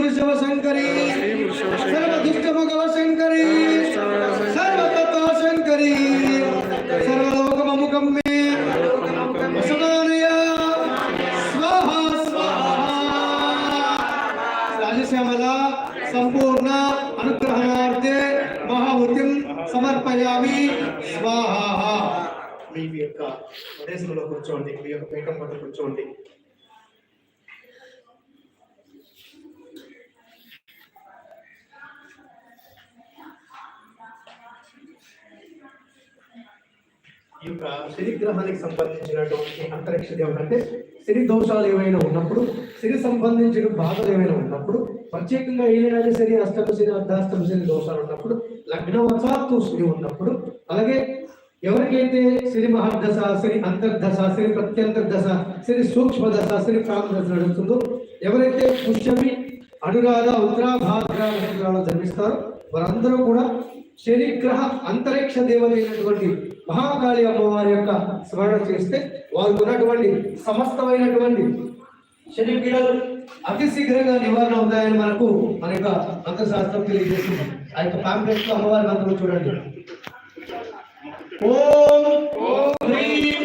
वृषभ शंकरी सर्वधिष्ठ मगव शंकरी सर्वतत्व शंकरी सर्वलोक ममुखम में सदानया स्वाहा संपूर्ण अनुग्रहणार्थे महाहुतिम సమర్పయామి స్వాహ మీ యొక్క ప్రదేశంలో కూర్చోండి, మీ యొక్క పీఠం వద్ద కూర్చోండి. ఈ యొక్క శనిగ్రహానికి సంబంధించినటువంటి అంతరిక్ష దేవుడు అంటే శని దోషాలు ఏమైనా ఉన్నప్పుడు శని సంబంధించిన బాధలు ఏమైనా ఉన్నప్పుడు ప్రత్యేకంగా ఏదైనా శని అష్టమ శని అర్ధాష్టమ శని దోషాలు ఉన్నప్పుడు లగ్నవశాత్తు శని ఉన్నప్పుడు అలాగే ఎవరికైతే శని మహర్దశ శని అంతర్దశ శని ప్రత్యంతర్దశ శని సూక్ష్మ దశ శని ప్రాంతదశ నడుస్తుందో ఎవరైతే పుష్యమి అనురాధ ఉత్తరాభాద్ర నక్షత్రాలు జన్మిస్తారో వారందరూ కూడా శనిగ్రహ అంతరిక్ష దేవత అయినటువంటి మహాకాళి అమ్మవారి యొక్క స్మరణ చేస్తే వారు ఉన్నటువంటి సమస్తమైనటువంటి శని అతి శీఘ్రంగా నివారణ అవుతాయని మనకు మన యొక్క మంత్రశాస్త్రం తెలియజేస్తుంది. ఆ యొక్క పాంప్లెట్లో అమ్మవారి మంత్రం చూడండి. ఓం ఓం హ్రీం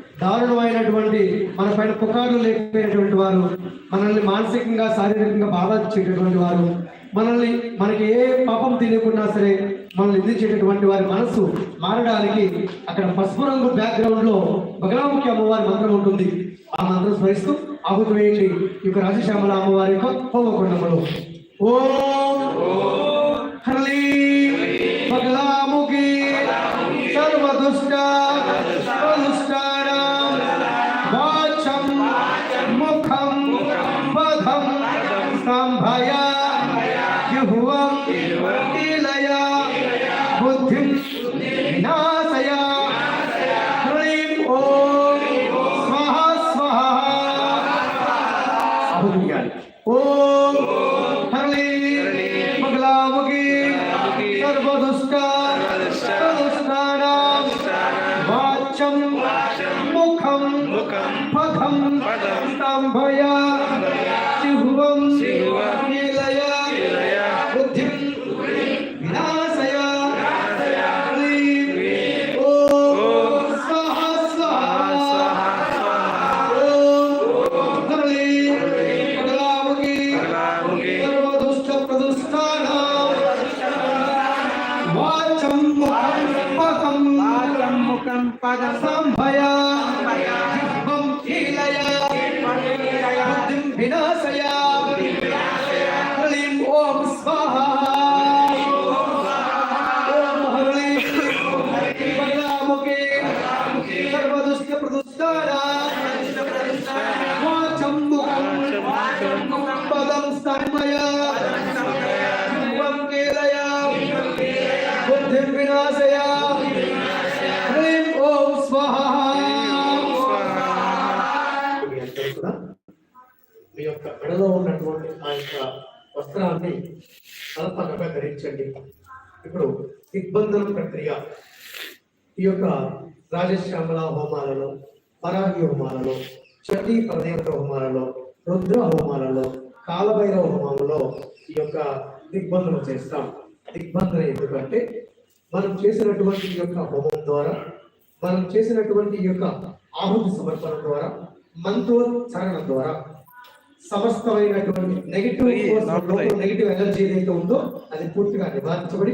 దారుణమైనటువంటి మన పైన పుకార్లు లేకపోయినటువంటి వారు మనల్ని మానసికంగా శారీరకంగా బాధించేటటువంటి వారు మనల్ని మనకి ఏ పాపం తెలియకుండా సరే మనల్ని నిందించేటటువంటి వారి మనస్సు మారడానికి అక్కడ పసుపు రంగు బ్యాక్గ్రౌండ్లో బగలాముఖి అమ్మవారి మంత్రం ఉంటుంది. ఆ మంత్రం స్మరిస్తూ ఆహుతి వేయండి. ఈ యొక్క రాజశ్యామల అమ్మవారి యొక్క హోమకుండములు. ఓం హర్లీ బగలాముఖి సర్వదుష్ట oh 利 paga యొక్క వస్త్రాన్ని తలపకగా ధరించండి. ఇప్పుడు దిగ్బంధన ప్రక్రియ. ఈ యొక్క రాజశ్యామల హోమాలలో పరాగి హోమాలలో చండీ పరదేవత హోమాలలో రుద్ర హోమాలలో కాలభైరవ హోమంలో ఈ యొక్క దిగ్బంధనం చేస్తాం. దిగ్బంధన ఎందుకంటే మనం చేసినటువంటి ఈ యొక్క హోమం ద్వారా మనం చేసినటువంటి ఈ యొక్క ఆహుతి సమర్పణ ద్వారా మంత్రోచ్చారణ ద్వారా సమస్తమైనటువంటి నెగిటివ్ నెగిటివ్ ఎనర్జీ ఏదైతే ఉందో అది పూర్తిగా నివారించబడి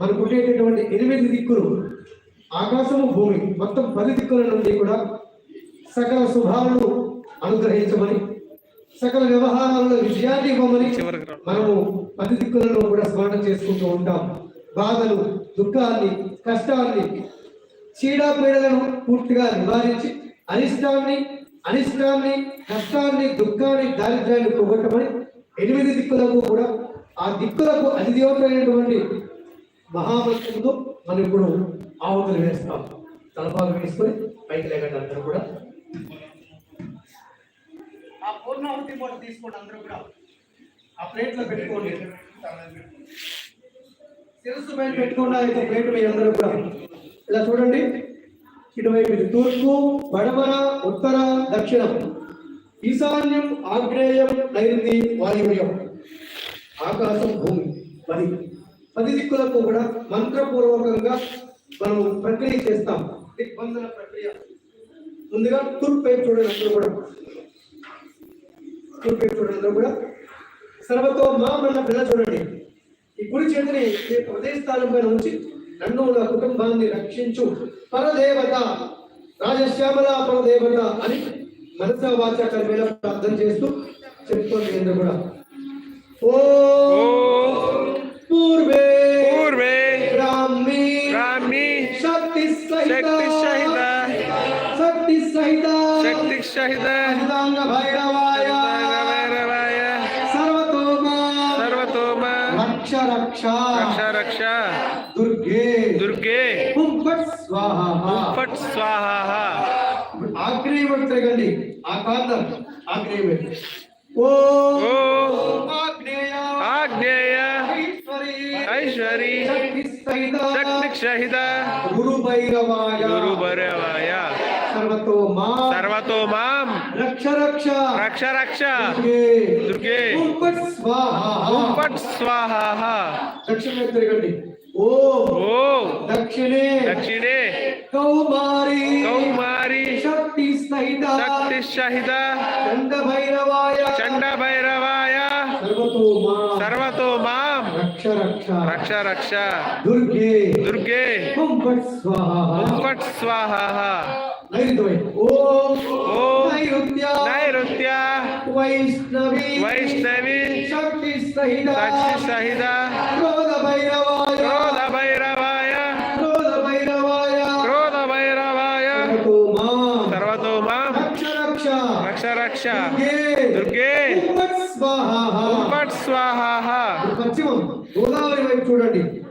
మనకు ఉండేటటువంటి ఎనిమిది దిక్కులు ఆకాశము భూమి మొత్తం పది దిక్కుల నుండి కూడా సకల శుభాలను అనుగ్రహించమని సకల వ్యవహారాలలో విజయాన్ని ఇవ్వమని మనము పది దిక్కులలో కూడా స్మరణ చేసుకుంటూ ఉంటాం. బాధలు దుఃఖాన్ని కష్టాన్ని చీడపీడలను పూర్తిగా నివారించి అనిష్టాన్ని అనిష్టాన్ని కష్టాన్ని దుఃఖాన్ని దారిద్ర్యాన్ని పోగొట్టమని ఎనిమిది దిక్కులకు కూడా ఆ దిక్కులకు అధిదేవతమైనటువంటి మహాభక్తులతో మనం ఇప్పుడు ఆవుతులు వేస్తాం. తలపాలు వేసుకొని పైకి లేకండి అందరూ కూడా. ఆ పూర్ణాహుతి పూట తీసుకోండి అందరూ కూడా. ఆ ప్లేట్లో పెట్టుకోండి. శిరస్సు పైన పెట్టుకోండి ఆ యొక్క ప్లేట్ మీ అందరూ కూడా. ఇలా చూడండి. ఇటువైపు ఇది తూర్పు పడమర ఉత్తర దక్షిణం. ఈశాన్యం ఆగ్నేయం నైరుతి వాయువ్యం. ఆకాశం భూమి. పది. పది దిక్కులకు కూడా మంత్రపూర్వకంగా మనం ప్రక్రియ చేస్తాం. దిగ్బంధన ప్రక్రియ. ముందుగా తూర్పు వైపు చూడండి అందరూ కూడా. తూర్పు వైపు చూడండి అందరూ కూడా. సర్వతో మా మన పిల్ల చూడండి. ఈ కుడి చేతిని ఈ స్థానం పైన ఉంచి నన్ను నా కుటుంబాన్ని రక్షించు. పరదేవత రాజశ్యామల పరదేవత అని మనసా వాచ కర్మేల ప్రార్థన చేస్తూ చెప్తోంది అందరూ కూడా. ఓ పూర్వే పూర్వే బ్రాహ్మీ బ్రాహ్మీ శక్తి సహిత శక్తి సహిత శక్తి సహిత శక్తి సహిత అహితాంగ ఆ కాంతం ఆగ్నేయం ఓ ఓ ఆగ్నేయ ఆగ్నేయ ఐశ్వరి ఐశ్వరి శక్తి సహిత శక్తి సహిత గురు భైరవాయ గురు భైరవాయ సర్వతోమా సర్వతో మాం రక్ష రక్ష రక్ష రక్ష దుర్గే దుర్గే హుం ఫట్ స్వాహా ఫట్ స్వాహ దక్షిణ వైపు తిరగండి ఓ ఓ దక్షిణే దక్షిణే కౌమారి కౌమారి శక్తి సహిత శక్తి సహిత చండ భైరవాయ చండ భైరవాయ సర్వతోమా సర్వతో మాం రక్ష రక్ష రక్ష రక్ష దుర్గే దుర్గే హుం ఫట్ స్వాహా ఫట్ స్వాహ నైరుతి వైపు ఓం ఓం నైరుత్య నైరుత్య రక్ష దుర్గే. స్వాహా. స్వాహ. పశ్చిమం గోదావరి వైపు చూడండి.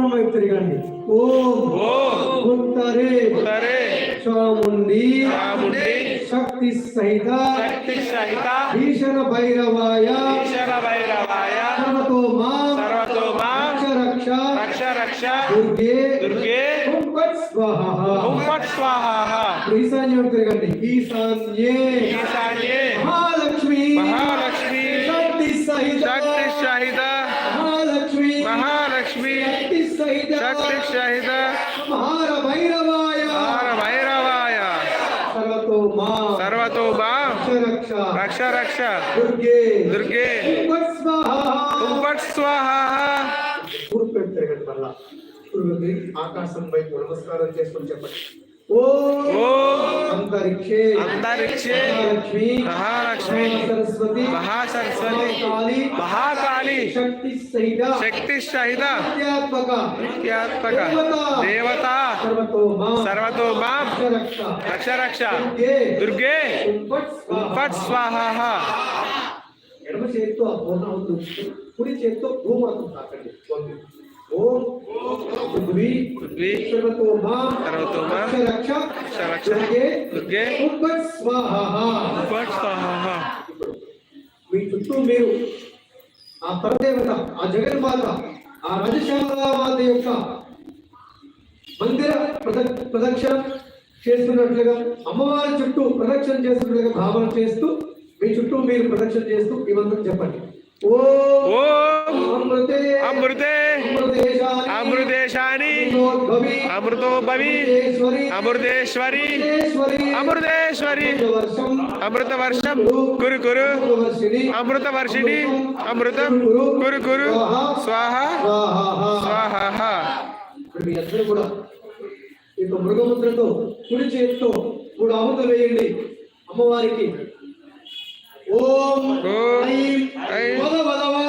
ఉత్తరం వైపు తిరగండి ఓం ఓం ఉత్తరే సరే చాముండి చాముండి శక్తి సహిత శక్తి సహిత భీషణ భైరవాయ ఈశ్వర భైరవాయ సర్వతో మా సర్వతో మాం రక్ష రక్ష రక్ష రక్ష దుర్గే దుర్గే ఓం ఫట్ స్వాహా ఓం ఫట్ స్వాహ ఈశాన్య వైపు తిరగండి ఈశాన్యే ఈశాన్యే మహాలక్ష్మి స్వాహ. వైపు తిరగండి మళ్ళా తూర్పుకి ఆకాశం వైపు నమస్కారం చేసుకొని చెప్పండి. అంతరిక్షే. అంతరిక్షే. మహాలక్ష్మి. మహాలక్ష్మి. సరస్వతి మహాసరస్వతి. కాళీ మహాకాళి. శక్తి సహిత. శక్తి సహిత. సత్యాత్మక నిత్యాత్మక. దేవత. సర్వతో మా రక్ష రక్ష దుర్గే. స్వాహా. ఎడమ చేతితో ఆ పూర్ణాహుతి ఉంచుతూ కుడి చేతితో భూమాతం తాకండి. ఓం మీ చుట్టూ మీరు ఆ పరదేవత ఆ జగన్మాత ఆ రజశ్యామలామాత యొక్క మందిర ప్రదక్షిణ చేస్తున్నట్లుగా అమ్మవారి చుట్టూ ప్రదక్షిణ చేస్తున్నట్లుగా భావన చేస్తూ మీ చుట్టూ మీరు ప్రదక్షిణ చేస్తూ ఈ మంత్రం చెప్పండి. అమృతే అమృతేశ్వరి అమృతేశ్వరి అమృత వర్షం కురు కురు అమృత వర్షిణి అమృతం కురు కురు స్వాహ స్వాహ కూడా ఈ మృగముద్రతో కుడి చేతితో మూడు అమృతం వేయండి. అమ్మవారికి ஓம் ஐம் பகவதவா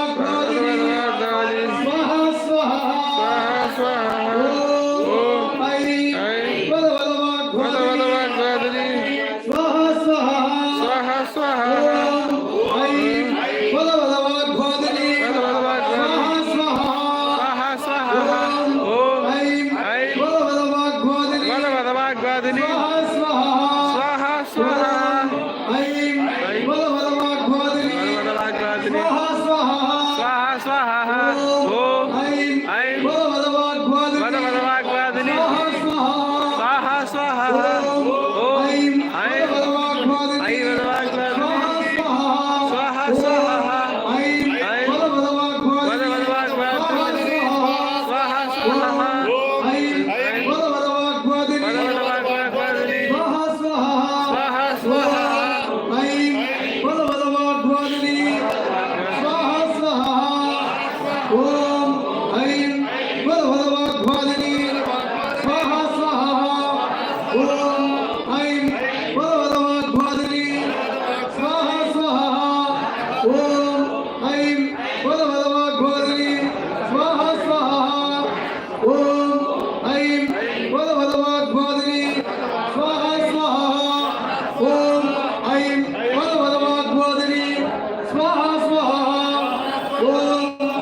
Oh.